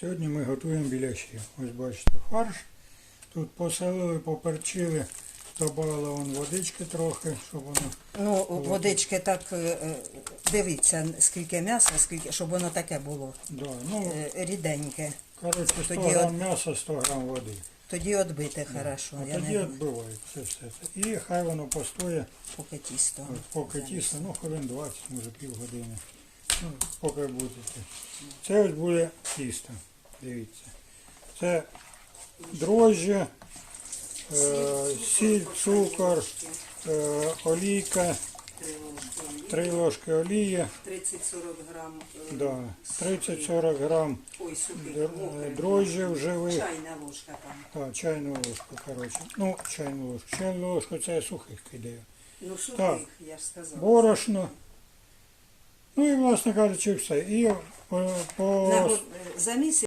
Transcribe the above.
Сьогодні ми готуємо біляші. Ось бачите, фарш. Тут посолили, поперчили, додали вон водички трохи, щоб воно. Ну, водички так, е, е, дивіться, скільки м'яса, скільки, щоб воно таке було Да, ну, е, ріденьке. коротше, 100 тоді грам м'яса, 100 грам води. Тоді відбите хорошо. А Я тоді відбивають все, все це. І хай воно постоє, поки тісто. от, поки тісто, ну хвилин 20, може півгодини. Ну, поки будете. Це ось буде тісто. Дивіться. Це дрожжі, е, сіль, цукор, е, олійка, 3 ложки олії, 30-40 грам да, 30-40 грам ой, сухих, др- е, дрожжів живих. чайна ложка там. Так, чайну ложку, коротше. Ну, чайну ложку. Чайну ложку це я сухих кидаю. Ну, сухих, Так. я ж сказала. Борошно. Ну і, власне кажучи, все. І е, по, за місяць